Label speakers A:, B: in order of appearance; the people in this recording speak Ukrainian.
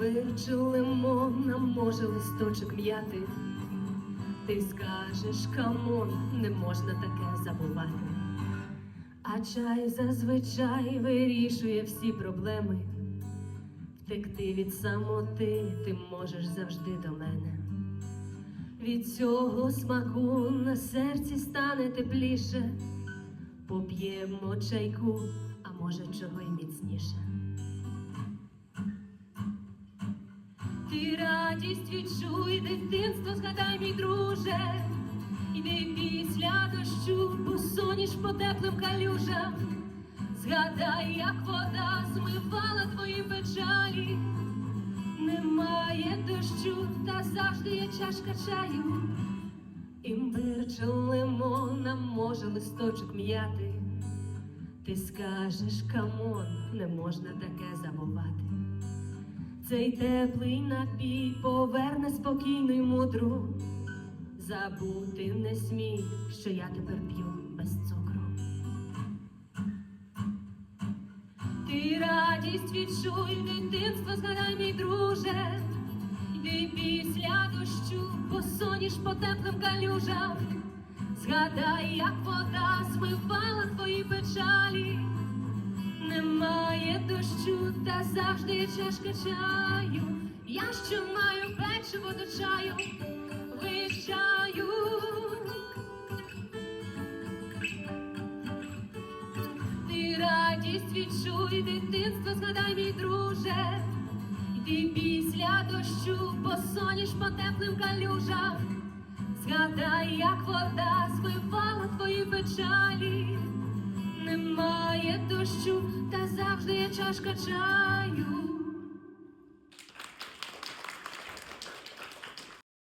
A: імбир чи лимон, а може листочок м'яти. Ти скажеш, камон, не можна таке забувати. А чай зазвичай вирішує всі проблеми. Втекти від самоти ти можеш завжди до мене. Від цього смаку на серці стане тепліше. Поп'ємо чайку, а може чого й міцніше. Ти радість відчуй, дитинство згадай, мій друже, іди після дощу, посоніш по теплим калюжам, згадай, як вода змивала твої печалі, немає дощу, та завжди є чашка чаю, імбир чи лимон, а може листочок м'яти. Ти скажеш, камон, не можна таке забувати. Цей теплий напій поверне спокійну й мудру. Забути не смій, що я тепер п'ю без цукру. Ти радість відчуй, дитинство згадай, мій друже. Йди після дощу, посоніш по теплим калюжам. Згадай, як вода змивала твої печалі. Немає дощу, завжди чашка чаю. Я ще маю печиво до чаю, вищаю. Ти радість відчуй, дитинство згадай, мій друже. Йди після дощу, посоніш по теплим калюжам. Згадай, як вода дощу, та завжди є чашка чаю.